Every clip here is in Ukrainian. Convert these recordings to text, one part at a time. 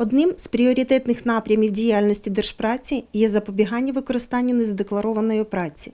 Одним з пріоритетних напрямів діяльності держпраці є запобігання використанню незадекларованої праці.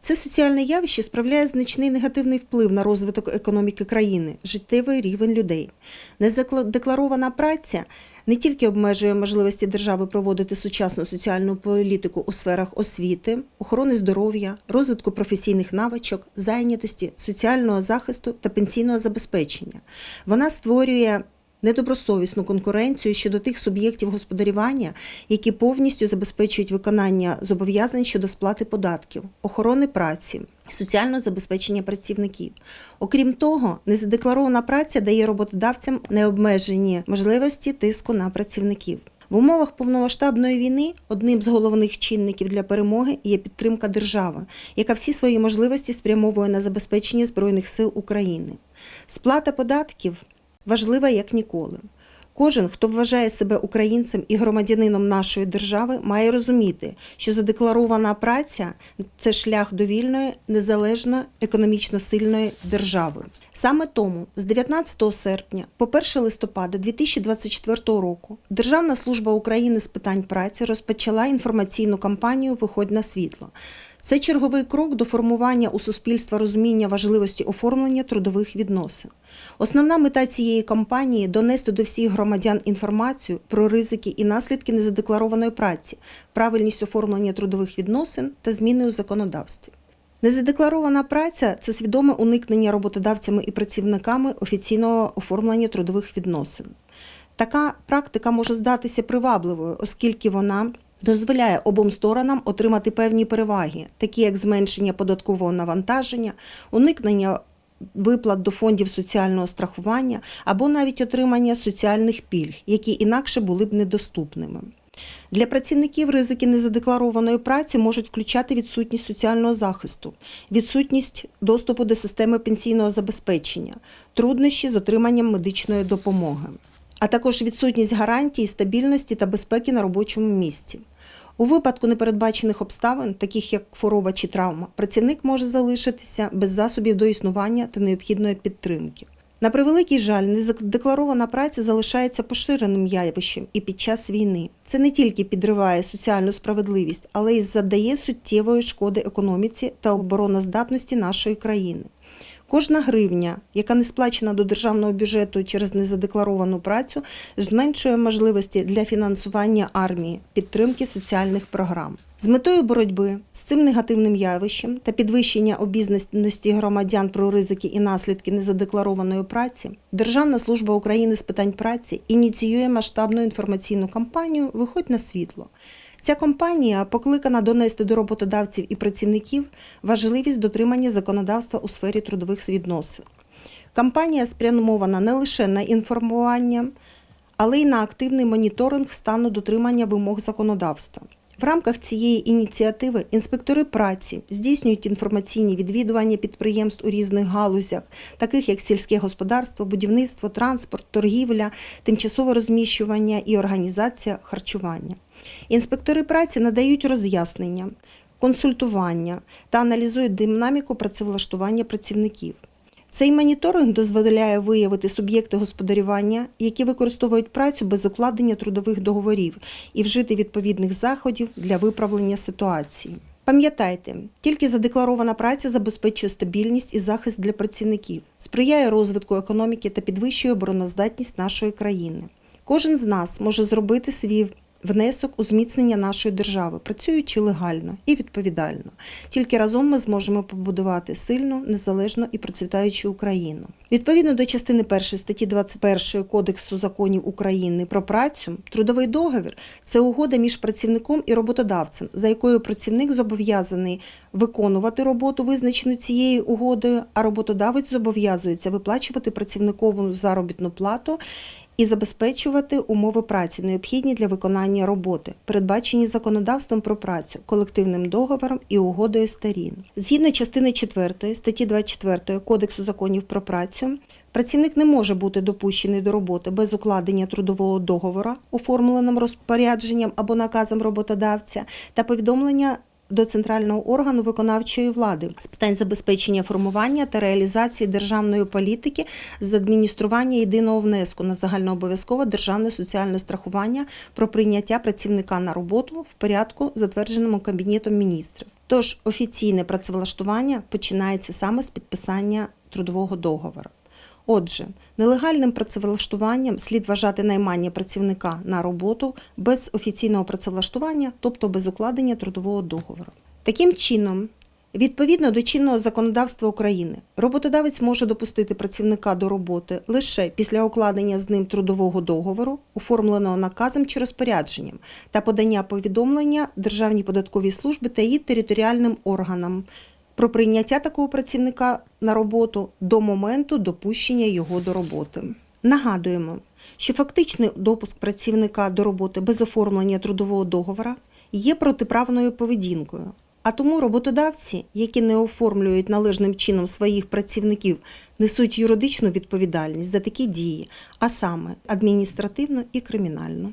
Це соціальне явище справляє значний негативний вплив на розвиток економіки країни, життєвий рівень людей. Незадекларована праця не тільки обмежує можливості держави проводити сучасну соціальну політику у сферах освіти, охорони здоров'я, розвитку професійних навичок, зайнятості, соціального захисту та пенсійного забезпечення. Вона створює недобросовісну конкуренцію щодо тих суб'єктів господарювання, які повністю забезпечують виконання зобов'язань щодо сплати податків, охорони праці, соціального забезпечення працівників. Окрім того, незадекларована праця дає роботодавцям необмежені можливості тиску на працівників. В умовах повномасштабної війни одним з головних чинників для перемоги є підтримка держави, яка всі свої можливості спрямовує на забезпечення Збройних сил України. Сплата податків важлива як ніколи. Кожен, хто вважає себе українцем і громадянином нашої держави, має розуміти, що задекларована праця це шлях до вільної, незалежної, економічно сильної держави. Саме тому з 19 серпня по 1 листопада 2024 року Державна служба України з питань праці розпочала інформаційну кампанію Виходь на світло. Це черговий крок до формування у суспільства розуміння важливості оформлення трудових відносин. Основна мета цієї кампанії донести до всіх громадян інформацію про ризики і наслідки незадекларованої праці, правильність оформлення трудових відносин та зміни у законодавстві. Незадекларована праця це свідоме уникнення роботодавцями і працівниками офіційного оформлення трудових відносин. Така практика може здатися привабливою, оскільки вона дозволяє обом сторонам отримати певні переваги, такі як зменшення податкового навантаження, уникнення виплат до фондів соціального страхування або навіть отримання соціальних пільг, які інакше були б недоступними. Для працівників ризики незадекларованої праці можуть включати відсутність соціального захисту, відсутність доступу до системи пенсійного забезпечення, труднощі з отриманням медичної допомоги, а також відсутність гарантій стабільності та безпеки на робочому місці. У випадку непередбачених обставин, таких як хвороба чи травма, працівник може залишитися без засобів до існування та необхідної підтримки. На превеликий жаль, незадекларована праця залишається поширеним явищем і під час війни. Це не тільки підриває соціальну справедливість, але й завдає суттєвої шкоди економіці та обороноздатності нашої країни. Кожна гривня, яка не сплачена до державного бюджету через незадекларовану працю, зменшує можливості для фінансування армії, підтримки соціальних програм. З метою боротьби з цим негативним явищем та підвищення обізнаності громадян про ризики і наслідки незадекларованої праці, Державна служба України з питань праці ініціює масштабну інформаційну кампанію Виходь на світло. Ця кампанія покликана донести до роботодавців і працівників важливість дотримання законодавства у сфері трудових відносин. Кампанія спрямована не лише на інформування, але й на активний моніторинг стану дотримання вимог законодавства. В рамках цієї ініціативи інспектори праці здійснюють інформаційні відвідування підприємств у різних галузях, таких як сільське господарство, будівництво, транспорт, торгівля, тимчасове розміщування і організація харчування. Інспектори праці надають роз'яснення, консультування та аналізують динаміку працевлаштування працівників. Цей моніторинг дозволяє виявити суб'єкти господарювання, які використовують працю без укладення трудових договорів, і вжити відповідних заходів для виправлення ситуації. Пам'ятайте, тільки задекларована праця забезпечує стабільність і захист для працівників, сприяє розвитку економіки та підвищує обороноздатність нашої країни. Кожен з нас може зробити свій внесок у зміцнення нашої держави, працюючи легально і відповідально. Тільки разом ми зможемо побудувати сильну, незалежну і процвітаючу Україну. Відповідно до частини 1 статті 21 Кодексу законів України про працю, трудовий договір це угода між працівником і роботодавцем, за якою працівник зобов'язаний виконувати роботу, визначену цією угодою, а роботодавець зобов'язується виплачувати працівникову заробітну плату і забезпечувати умови праці, необхідні для виконання роботи, передбачені законодавством про працю, колективним договором і угодою сторін. Згідно частини 4 статті 24 Кодексу законів про працю, працівник не може бути допущений до роботи без укладення трудового договора, оформленим розпорядженням або наказом роботодавця, та повідомлення до центрального органу виконавчої влади з питань забезпечення формування та реалізації державної політики з адміністрування єдиного внеску на загальнообов'язкове державне соціальне страхування про прийняття працівника на роботу в порядку, затвердженому Кабінетом міністрів. Тож офіційне працевлаштування починається саме з підписання трудового договору. Отже, нелегальним працевлаштуванням слід вважати наймання працівника на роботу без офіційного працевлаштування, тобто без укладення трудового договору. Таким чином, відповідно до чинного законодавства України, роботодавець може допустити працівника до роботи лише після укладення з ним трудового договору, оформленого наказом чи розпорядженням, та подання повідомлення Державній податковій службі та її територіальним органам про прийняття такого працівника на роботу до моменту допущення його до роботи. Нагадуємо, що фактичний допуск працівника до роботи без оформлення трудового договора є протиправною поведінкою. А тому роботодавці, які не оформлюють належним чином своїх працівників, несуть юридичну відповідальність за такі дії, а саме адміністративну і кримінальну.